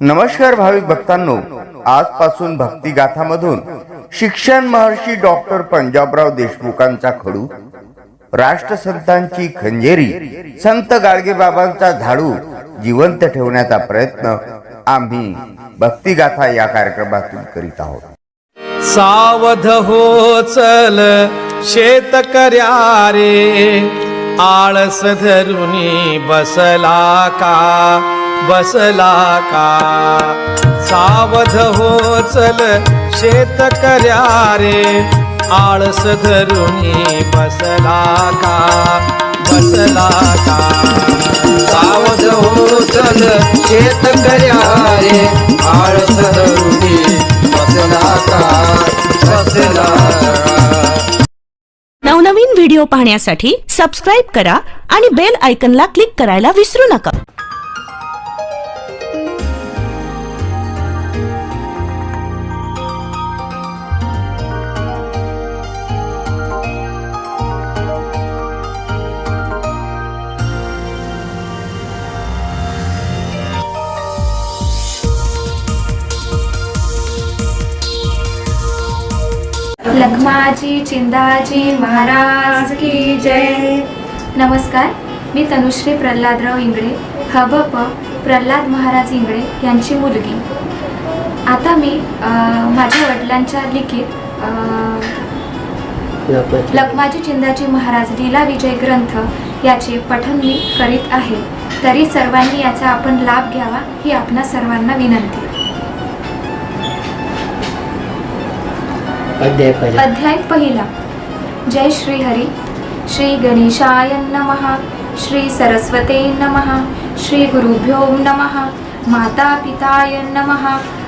नमस्कार भाविक भक्तांनो आजपासून भक्ती गाथामधून शिक्षण महर्षी डॉक्टर पंजाबराव देशमुखांचा खडू राष्ट्रसंतांची खंजेरी संत गाडगेबाबांचा झाडू जिवंत ठेवण्याचा प्रयत्न आम्ही भक्तिगाथा या कार्यक्रमातून करीत आहोत. सावध हो चल शेतकऱ्या रे आळस धरुनी बसला का? बसला का? सावध हो चल शेत कर्या रे आळस धरुणी बसला का? बसला का? सावध हो चल शेत कर्या रे आळस धरुणी बसला का? बसला नवनवीन व्हिडिओ पाहण्यासाठी सबस्क्राईब करा आणि बेल आयकनला क्लिक करायला विसरू नका. लखमाजी चिंदाजी महाराज की जय. नमस्कार मी तनुश्री प्रल्हादराव इंगळे हबप प्रल्हाद महाराज इंगळे यांची मुलगी. आता मी माझ्या वडिलांच्या लिखित लखमाजी. चिंदाजी महाराज लीला विजय ग्रंथ याचे पठण मी करीत आहे. तरी सर्वांनी याचा आपण लाभ घ्यावा ही आपणा सर्वांना विनंती. अध्याय पहिला. अध्याय पहिला. जय श्री हरी श्री गणेशाय नमः. श्री सरस्वते नमः. श्री गुरुभ्यो नमः. माता पिताय नमः.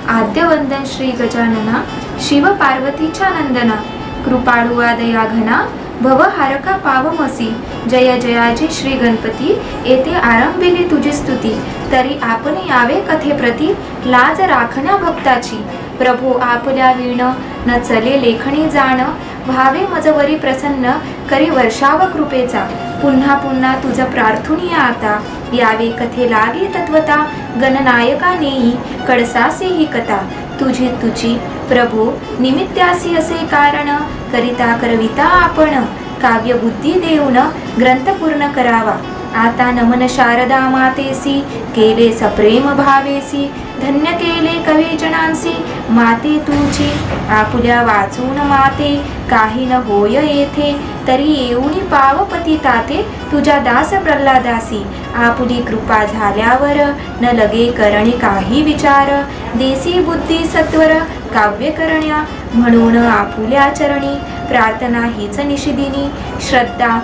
आद्यवंदन श्री गजानना. शिव पार्वतीच्या नंदना. कृपाळू दया घना. भवहारका पावमसी जय जयाजी श्री गणपती. येथे आरंभिली तुझी स्तुती. तरी आपण यावे कथेप्रती लाज राखण्या भक्ताची. प्रभो आपल्या वीण न चले लेखणी जाण व्हावे मजवरी प्रसन्न करी वर्षाव कृपेचा. पुन्हा पुन्हा तुझ प्रार्थुनी आता. यावे कथे लागे तत्वता? गणनायका नेई कडसासे ही कथा. तुझी तुझी प्रभू निमित्त्यासी असे कारण. करिता करविता आपण. काव्य बुद्धी देऊन ग्रंथ पूर्ण करावा. आता नमन शारदा मातेसी केले सप्रेम भावेसी धन्य केले कवी जणांसी माते तुझी आपुल्या वाचून माते काही न होय येथे तरी येऊनी पावपती ताते तुझ्या दास प्रल्हादासी आपुली कृपा झाल्यावर न लगे करणे काही विचार देसी बुद्धी सत्वर काव्य करण्या म्हणून आपुल्या चरणी प्रार्थना हीच निषिदिनी श्रद्धा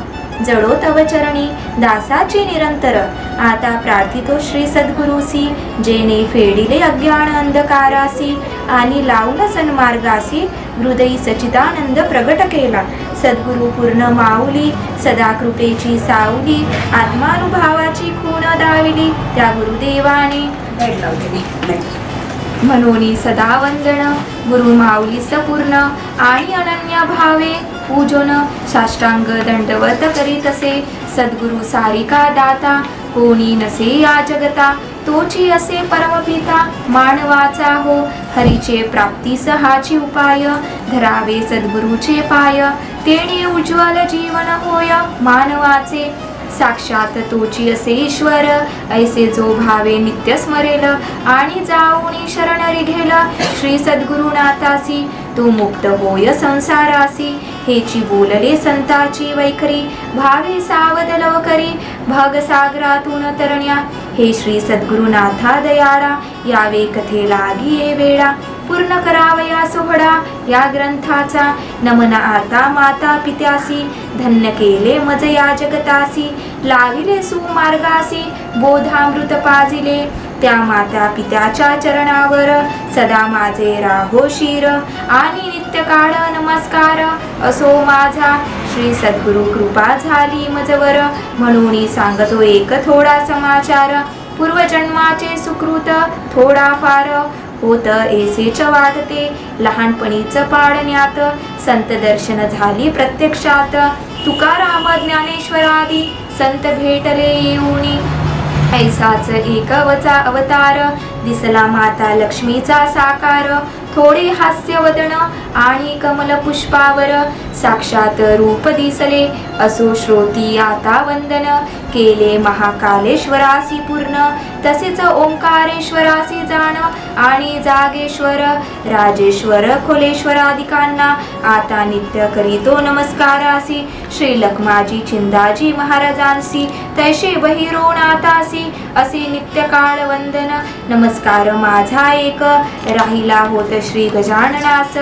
जडो तव चरणी दासाची निरंतर. आता प्रार्थितो श्री सद्गुरुसी जेने फेडिले अज्ञान अंधकारासी आणि लावून सन्मार्गासी हृदयी सचिदानंद प्रगट केला. सद्गुरु पूर्ण माऊली सदा कृपेची सावली आत्मानुभावाची खूण दाविली त्या गुरुदेवाने. म्हणून सदा वंदन गुरु माऊली सपूर्ण आणि अनन्या भावे पूजन साष्टांग दंडवत करीत असे सद्गुरु सारिका दाता कोणी नसे या जगता तोची असे परमपिता मानवाचा हो हरीचे प्राप्तीस हाची उपाय धरावे सद्गुरूचे पाय तेणे उज्ज्वल जीवन होय मानवाचे साक्षात तोची असे ईश्वर ऐसे जो भावे नित्य स्मरेल आणि जाऊनी शरण रिघेल. श्री सद्गुरुनाथासी तू मुक्त होय संसारासी. हेची बोलले संताची वैखरी भावे सावध लवकरी. भगसागरातून तरण्या हे श्री सद्गुरुनाथा दयाळा यावे कथे लागी ये वेळा पूर्ण करावया सोहळा या ग्रंथाचा नमन आता माता पित्यासी धन्य केले मज या जगतासी लाविले सुमार्गासी बोधामृत पाजिले त्या माता पित्याच्या चरणावर सदा माझे राहो शिर आणि नित्यकाळ नमस्कार असो माझा श्री सद्गुरु कृपा झाली मजवर. म्हणून सांगतो एक थोडा समाचार. पूर्वजन्माचे सुकृत थोडाफार. होत एसेच वाटते लहानपणीच पाडण्यात संत दर्शन झाली प्रत्यक्षात. तुकाराम ज्ञानेश्वरादी संत भेटले येऊनी. ऐसाच एक अवचा अवतार. दिसला माता लक्ष्मीचा साकार. थोडे हास्यवदन आणि कमल पुष्पावर साक्षात रूप दिसले. असो श्रोती आता वंदन. केले महाकालेश्वरासी पूर्ण. तसेच ओंकारेश्वरासी जाण आणि जागेश्वर राजेश्वर खोलेश्वराधिकांना आता नित्य करीतो नमस्कारासी. श्री लखमाजी चिंदाजी महाराजांसी तैसे बहिरोनाथासी असे नित्यकाळ वंदन. नमस्कार माझा एक. राहिला होत श्री गजाननास.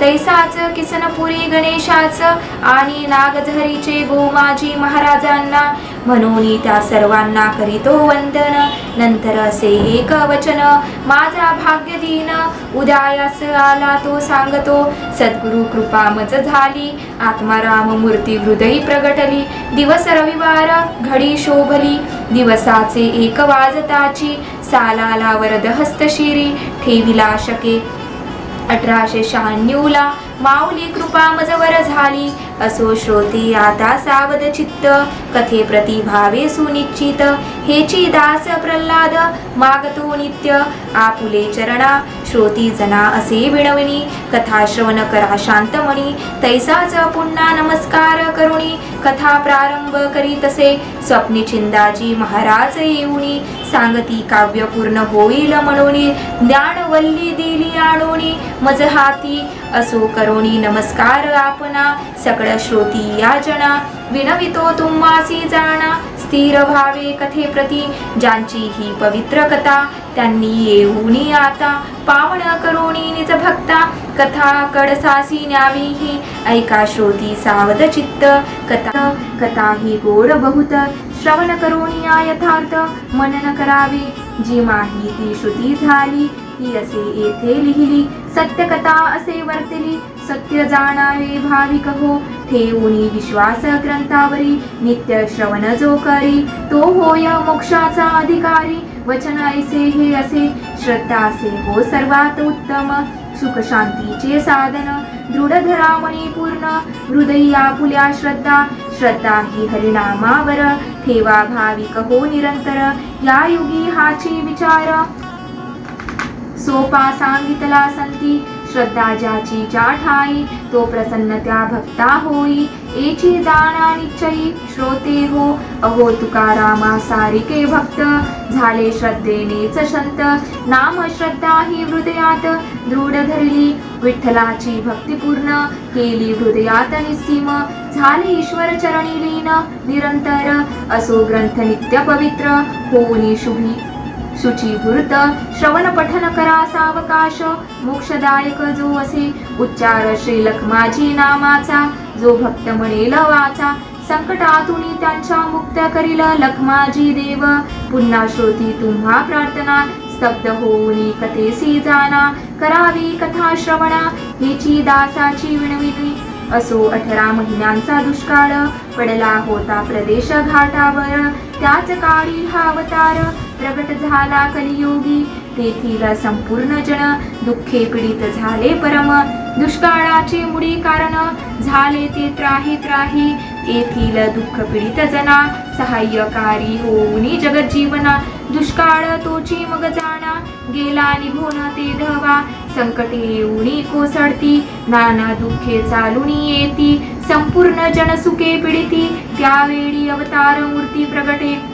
तैसाच किसनपुरी गणेशाच आणि नागझरीचे गोमाजी महाराजांना म्हणून त्या सर्वांना करीतो वंदन. नंतर असे एक वचन माझा भाग्य दिन उदयास आला तो सांगतो सद्गुरु कृपा मज झाली आत्माराम मूर्ती हृदयी प्रगटली दिवस रविवार घडी शोभली दिवसाचे एक वाजताची सालाला वरद हस्तशिरी ठेविला शके अठराशे शहाण्णवला माऊली कृपा मजवर झाली. असो श्रोती आता सावध चित्त कथे प्रतिभावे सुनिश्चित हेची दास प्रल्हाद मागतो नित्य आपुले चरणा श्रोती जना असे विणविणी कथा श्रवण करा शांतमणी तैसाच पुन्हा नमस्कार करुणी कथा प्रारंभ करीतसे स्वप्नी चिंदाजी महाराज येऊनी सांगती काव्य पूर्ण होईल म्हणून ज्ञान वल्ली दिली आणोनी मज हाती असो करोणी नमस्कार आपणा सकळ श्रोती या जणा विनवितो तुम्हासी जाणा स्थिर भावे कथे प्रती ज्यांची ही पवित्र कथा त्यांनी येऊनी आता पावन करुणी निज भक्ता कथा कडसासी न्यावी ही ऐका श्रोती सावध चित्त कथा कथा ही गोड बहुत श्रवण करुणी यथार्थ मनन करावे जी माहिती श्रुती झाली ही असे येथे लिहिली. सत्यकथा असे वर्तली. सत्य जाणावे भाविक हो. ठेवूनी विश्वास ग्रंथावरी. नित्य श्रवण जो करी तो होय मोक्षाचा अधिकारी. वचन ऐसे हे असे. श्रद्धा असे हो सर्वात उत्तम. सुख शांतीचे साधन. दृढ धरामणी पूर्ण. हृदयी आपुल्या श्रद्धा. श्रद्धा ही हरिनामावर. ठेवा भाविक हो निरंतर. या युगी हाची विचार. सोपा सांगितला संती श्रद्धा ज्याची ज्या ठाई तो प्रसन्न त्या भक्ता होई. एची जाणा निश्चयी श्रोते हो. अहो तुकारामा सारिके भक्त. झाले श्रद्धेनेच संत. नाम श्रद्धा ही हृदयात. दृढ धरली विठ्ठलाची भक्तिपूर्ण केली हृदयात निस्सीम. झाले ईश्वर चरणी लीन. निरंतर. असो ग्रंथ नित्य पवित्र. होऊनी शुभी. शुचीभूत श्रवण पठन करा सावकाश मोक्षदायक जो असे उच्चार श्री माझी नामाचा जो भक्त म्हणेल वाचा संकटातून त्यांच्या मुक्त करील लखमाजी देव पुन्हा श्रोती तुम्हा प्रार्थना स्तब्ध होऊनी कथेसी जाना करावी कथा श्रवणा हेची दासाची विणविणी असो अठरा महिन्यांचा दुष्काळ पडला होता प्रदेश घाटावर त्याच काळी हा अवतार प्रगट झाला कलियोगी. तेथील संपूर्ण जन दुःखे पीडित झाले परम. दुष्काळाचे मुडी कारण झाले ते त्राही त्राही. येथील दुःख पीडित जना सहाय्यकारी होऊनी जगजीवना दुष्काळ तोची मग जाणा. गेला निघून ते धवा. संकटे येऊनी कोसळती. नाना दुःखे चालून येती. संपूर्ण जनसुखे पीडिती. त्यावेळी अवतार मूर्ती प्रगटे.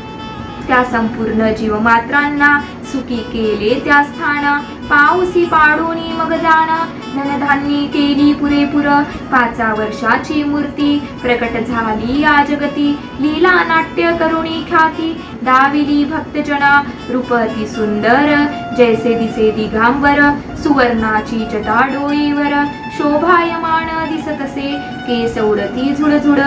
त्या संपूर्ण जीवमात्रांना सुखी केले त्या स्थाना. पाऊसी पाडून मग जाणा धनधान्य केली पुरेपूर. पाचा वर्षाची मूर्ती. प्रकट झाली या जगती. लीला नाट्य करुणी ख्याती. दाविली भक्तजना. रूपती सुंदर. जैसे दिसे दिगांबर सुवर्णाची जटा डोळीवर. शोभायमान दिसतसे. केस उडती झुळझुळ.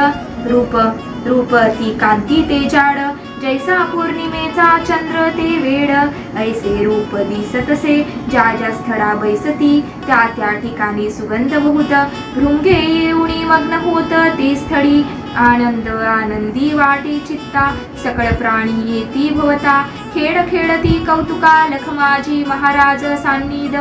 रूप रूप ती कांती ते जाड. जैसा पौर्णिमेचा चंद्र ते वेड ऐसे रूप दिसतसे ज्या ज्या स्थळा बैसती त्या त्या ठिकाणी सुगंध बहुत भृंगे येऊणी मग्न होत ते स्थळी आनंद आनंदी वाटी चित्ता. सकळ प्राणी येती भवता. खेळ खेळती कौतुका लखमाजी महाराज सान्निध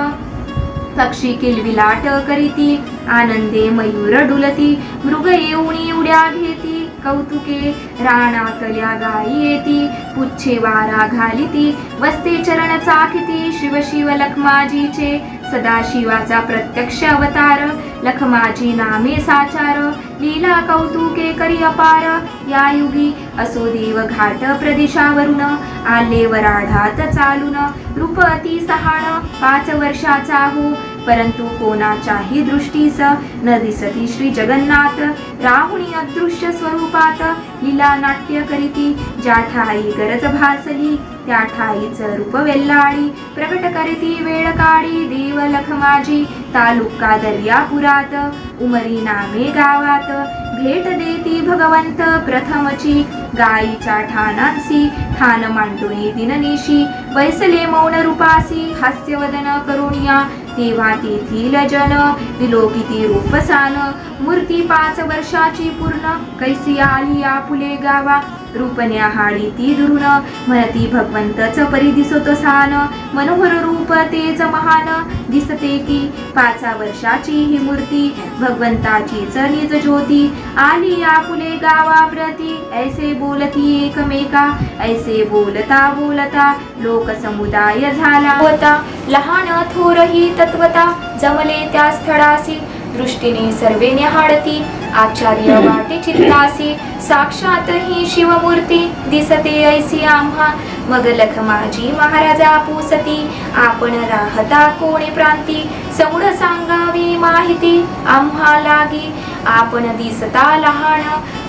पक्षी किलविलाट करीती आनंदे मयूर डुलती. मृग येऊणी उड्या घेती कौतुके राणातल्या गायी येती पुच्छे वारा घालिती वस्ते चरण चाखिती शिव शिव लखमाजीचे सदाशिवाचा प्रत्यक्ष अवतार लखमाजी नामे साचार लीला कौतुके करी अपार या युगी असो देव घाट प्रदेशावरून आले वराढात चालून रूप अति सहाण पाच वर्षाचा हो परंतु कोणाच्याही दृष्टीस न दिसती श्री जगन्नाथ राहुणी अदृश्य स्वरूपात लीला नाट्य करीती ज्या ठाई गरज भासली त्या ठाईच रूप वेल्लाळी प्रकट करीती वेळ काळी देव लखमाजी तालुका दर्यापुरात उमरी नामे गावात भेट देती भगवंत प्रथमची गायीच्या ठाणांसी ठाण मांडुनी दिननिशी वैसले मौन रूपासी हास्यवदन करुणिया तेव्हा तेथील जन विलोकिती रूपसान मूर्ती पाच वर्षाची पूर्ण कैसी आली या फुले गावा रूपने आहाडी ती दुरून म्हणती भगवंतच परी दिसतो सान मनोहर रूप तेच महान दिसते की पाचा वर्षाची ही मूर्ती. भगवंताची निज ज्योती आली आपुले फुले गावा प्रती ऐसे बोलती एकमेका ऐसे बोलता बोलता लोक समुदाय झाला होता. लहान थोरही तत्वता जमले त्या स्थळासी दृष्टीने सर्वे निहाळती आचार्य वाटे चित्तासी साक्षात ही शिवमूर्ती दिसते ऐसी आम्हा। मग लखमाजी महाराजा पुसती आपण राहता कोणी प्रांती? समुड सांगावी माहिती आम्हा लागी। आपण दिसता लहान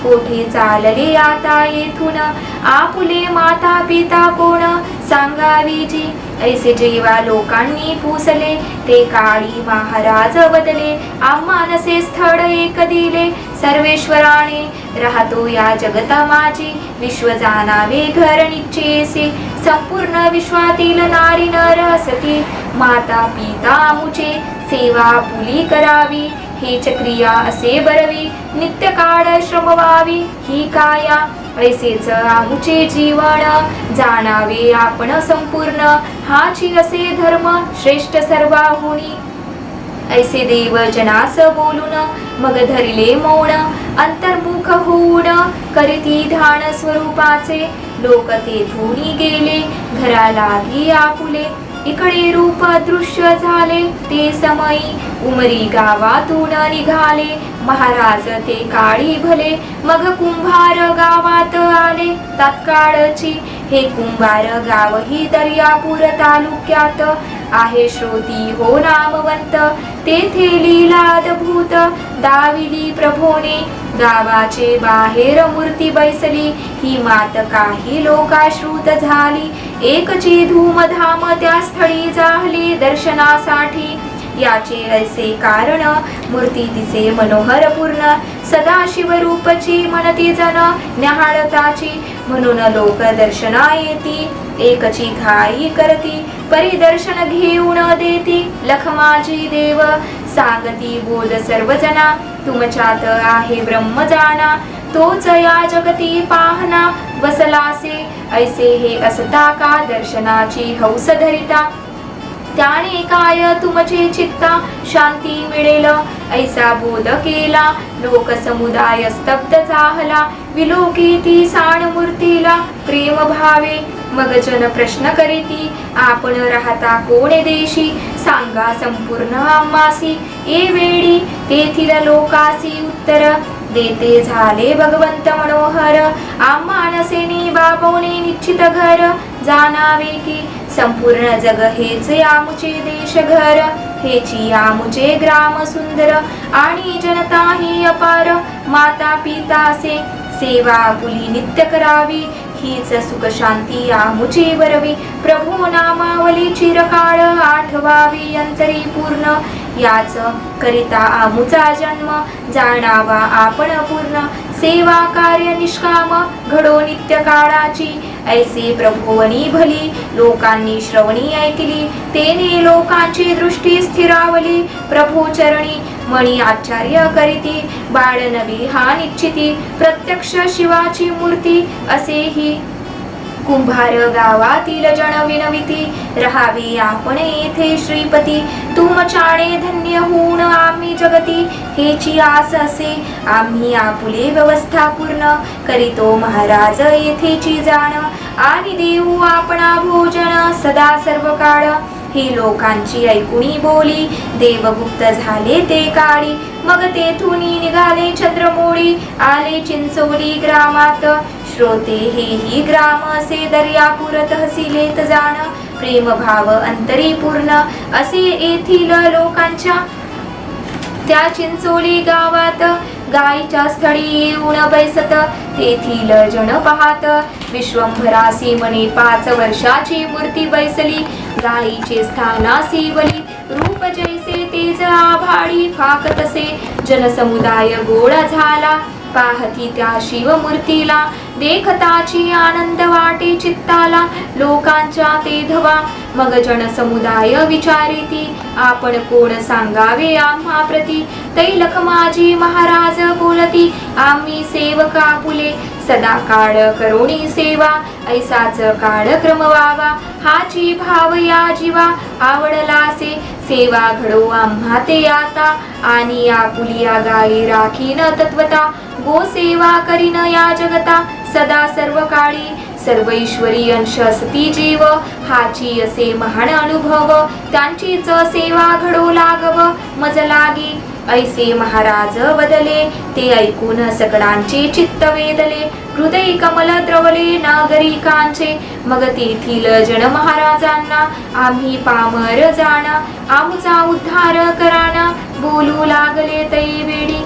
कोठे चालले आता येथून? आपुले माता पिता कोण? सांगावी जी ऐसे जेव्हा लोकांनी पुसले ते काळी महाराज बदले आम्हानसे स्थळ एक दिले. सर्वेश्वराने राहतो या जगता माझी विश्व जाणावे घर निचेसे संपूर्ण विश्वातील नारी नर असती माता पिता मुचे सेवा पुली करावी हीच क्रिया असे बरवी नित्य काळ श्रमवावी ही काया ऐसेच आमुचे जीवन जाणावे आपण संपूर्ण हाची असे धर्म श्रेष्ठ सर्वाहुनी. ऐसे देव जनास बोलून मग धरिले मौन अंतर्मुख होऊन करीती ध्यान स्वरूपाचे लोक तेथून गेले घरा लागी आपुले. इकडे रूप दृश्य झाले ते समयी उमरी गावातून निघाले. महाराज ते काळी भले मग कुंभार गावात आले. तात्काळची हे कुंभार गाव ही दर्यापूर तालुक्यात आहे श्रोती हो नामवंत. तेथे लीलादभूत दाविली प्रभोने. गावाचे बाहेर मूर्ती बैसली ही मात काही लोकाश्रुत झाली. एकची धूमधाम त्या स्थळी जाहली दर्शनासाठी. याचे ऐसे कारण मूर्ती तिचे मनोहर पूर्ण सदा शिवरूपची मनती जन न्याहाळताची. म्हणून लोक दर्शना येती एकची घाई करती परिदर्शन घेऊन देती लखमाजी देव. सांगती बोध सर्वजना तुमच्यात आहे ब्रह्म जाना तोच या जगती पाहना बसलासे ऐसे हे असता का दर्शनाची हौस धरिता? त्याने काय तुमचे चित्ता? शांती मिळेल. ऐसा बोध केला लोक समुदाय स्तब्ध चाहला विलोकी ती साण मूर्तीला प्रेम भावे. मग जन प्रश्न करीती आपण राहता कोणे देशी? सांगा संपूर्ण आम्हासी ए वेळी तेथील लोकासी उत्तर. देते झाले भगवंत मनोहर. आम्हानसेनी बाबवणे निश्चित घर. जाणावे की संपूर्ण जग हेच आमुचे देश घर हेची आमुचे ग्राम सुंदर. आणि जनता ही अपार. माता पितासे सेवा पुली नित्य करावी. हीच सुख शांती आमुची बरवी प्रभू नामावली चिरकाळ आठवावी अंतरी पूर्ण। याच करिता आमुचा जन्म जाणावा आपण पूर्ण सेवा कार्य निष्काम घडो नित्य काळाची। ऐसे प्रभुवनी भली लोकांनी श्रवणी ऐकली। तेने लोकांची दृष्टी स्थिरावली। प्रभू चरणी मणी आचार्य करीती बाळ नवी हा निश्चिती प्रत्यक्ष शिवाची मूर्ती असेही. कुंभार गावातील जन विनविती रहावी आपण येथे श्रीपती. तुमच्याने धन्य होऊन आम्ही जगती हेची आस असे. आम्ही आपुले व्यवस्था पूर्ण करीतो महाराज येथेची जाण. आणि देऊ आपणा भोजन सदा सर्व काळ ही लोकांची ऐकुणी बोली देवगुप्त झाले ते काळी. मग तेथून निघाले चंद्रमोळी आले चिंचोली ग्रामात. श्रोते हेही ग्राम असे दर्यापुर तहसीलेत जाण. प्रेमभाव अंतरी पूर्ण असे येथील लोकांच्या. त्या चिंचोली गावात गायीच्या स्थळी येऊन बैसत तेथील जन पाहात विश्वंभरासी मने पाच वर्षाची मूर्ती बैसली गायीचे स्थानासी वली रूप जैसे तेज आभाळी फाक तसे जनसमुदाय गोळा झाला पाहती त्या शिवमूर्तीला देखताची आनंद वाटे चित्ताला लोकांच्या ते धवा मग जनसमुदाय विचारिती आपण कोण सांगावे आम्हा प्रती? तैलख माझी महाराज बोलती आम्ही सेवका पुले सदा काळ करोणी सेवा ऐसाच काळक्रम व्हावा हाची भाव या जीवा आवडलासे सेवा घडो आम्हा ते आता. आणि आपुलिया गायी राखीन तत्वता. गो सेवा करीन या जगता. सदा सर्व काळी सर्व ईश्वरी अंश असती जीव हाची असे महान अनुभव. त्यांचीच सेवा घडो लागव मज लागी ऐसे महाराज बदले. ते ऐकून सकळांचे चित्त वेदले हृदय कमल द्रवले नागरिकांचे. मग तेथील जन महाराजांना आम्ही पामर जाण. आमचा उद्धार कराना. बोलू लागले तै वेडी.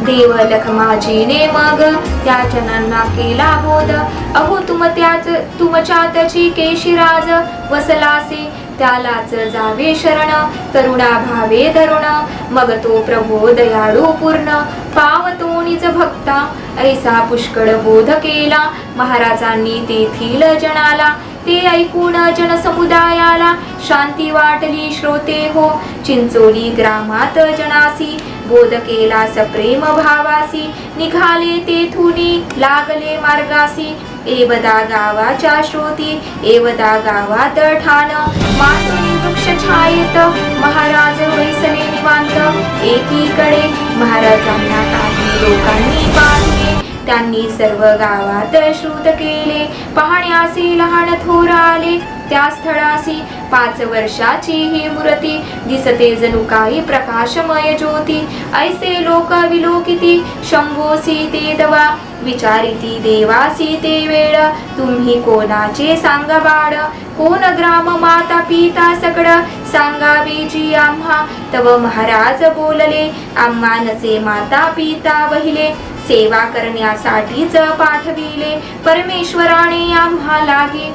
देव लखमाजीने मग त्या जनांना केला बोध. अहो तुम त्याच तुमच्यातची केशिराज वसलासे. त्यालाच जावे शरण करुणा भावे धरुण. मग तो प्रभो दयाळू पूर्ण. पावतो निज भक्ता. ऐसा पुष्कळ बोध केला. महाराजांनी तेथील जनाला. ते ऐकून जनसमुदायाला शांती वाटली श्रोते हो. चिंचोली ग्रामात जनासी. बोध केला सप्रेम भावासी निघाले तेथुनी लागले मार्गासी. एवदा गावाच्या श्रोती एवदा गावात ठाण मातुरी वृक्ष छायेत महाराज वैसने निवांत. एकीकडे महाराजांना काही लोकांनी बांधले. त्यांनी सर्व गावात श्रुत केले. पाहण्यासी लहान थोर आले. त्या स्थळासी पाच वर्षाची ही मूर्ती. दिसते जणू काही प्रकाशमय ज्योती. ऐसे लोक विलोकिती. शंभोसी ते दवा. विचारिती देवासी ते वेळ. तुम्ही कोणाचे सांगा बाळ? कोण ग्राम माता पिता सकड सांगावी जी आम्हा. तव महाराज बोलले आम्हा नसे माता पिता वहिले. सेवा करण्यासाठीच पाठविले परमेश्वराने आम्हा लागे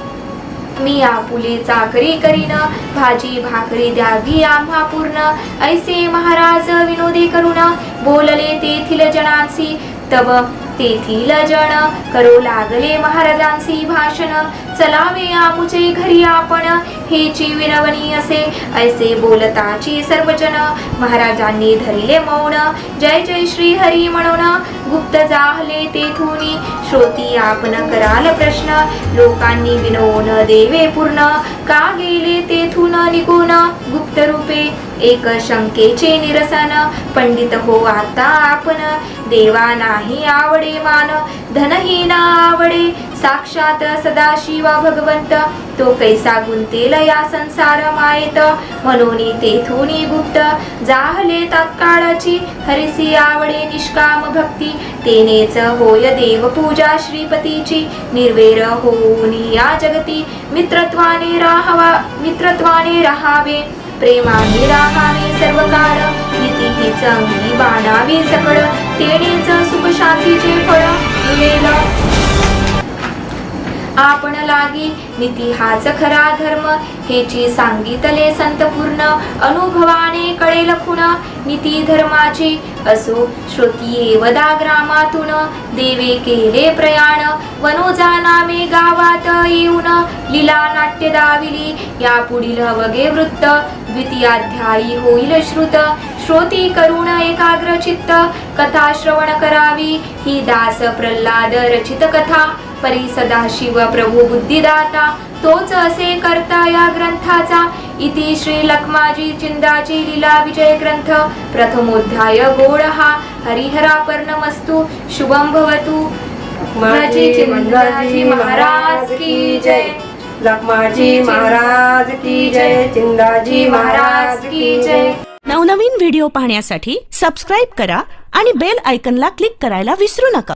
मी आपुले चाकरी करीन. भाजी भाकरी द्यावी आम्हा पूर्ण. ऐसे महाराज विनोदी करून बोलले तेथील जनांसी. तव तेथील जन करू लागले महाराजांसी भाषण. चलावे आमुचे घरी आपण. हेची विनवणी असे ऐसे बोलताची सर्वजन महाराजांनी धरिले मौन. जय जय श्री हरी म्हणून गुप्त जाहले तेथून. श्रोती आपण कराल प्रश्न. लोकांनी विनवून देवे पूर्ण. का गेले तेथून निघून? गुप्त रूपे एक शंकेचे निरसन. पंडित हो आता आपण. देवा नाही आवडे मान धनही ना आवडे. साक्षात सदाशिवा भगवंत तो कैसा गुंतेल या संसार मायेत. म्हणून तेथून गुप्त जाहले तात्काळाची. हरिसी आवडे निष्काम भक्ती तेनेच होय देव पूजा श्रीपतीची. निर्वेर होऊन या जगती मित्रत्वाने राहावा मित्रत्वाने राहावे. प्रेमाने राहावे सर्व काळ नीती ही चांगली बाणावी सकळ तेणीच सुख शांतीचे फळ मिळेल. आपण लागी नीती हाच खरा धर्म. हेची सांगितले संतपूर्ण अनुभवाने कडे लखुण नीती धर्माची असो श्रुती एवदा ग्रामातून. देवे केले प्रयाण. वनोजा नामे गावात येऊन. लीला नाट्य दाविली. या पुढील वगे वृत्त. द्वितीयाध्यायी होईल श्रुत. श्रोती करुण एकाग्र चित्त कथा श्रवण करावी. ही दास प्रल्हाद रचित कथा. परी सदाशिव प्रभू बुद्धिदाता तोच असे करता या ग्रंथाचा. इति श्री लखमाजी चिंदाची लीला विजय ग्रंथ प्रथमोध्याय गोड हा. हरिहरापर्णमस्तु शुभम भवतु. चिंदाजी महाराज की जय. लखमाजी महाराज की जय. चिंदाजी महाराज की जय. नवनवीन व्हिडिओ पाहण्यासाठी सबस्क्राईब करा आणि बेल आयकनला क्लिक करायला विसरू नका.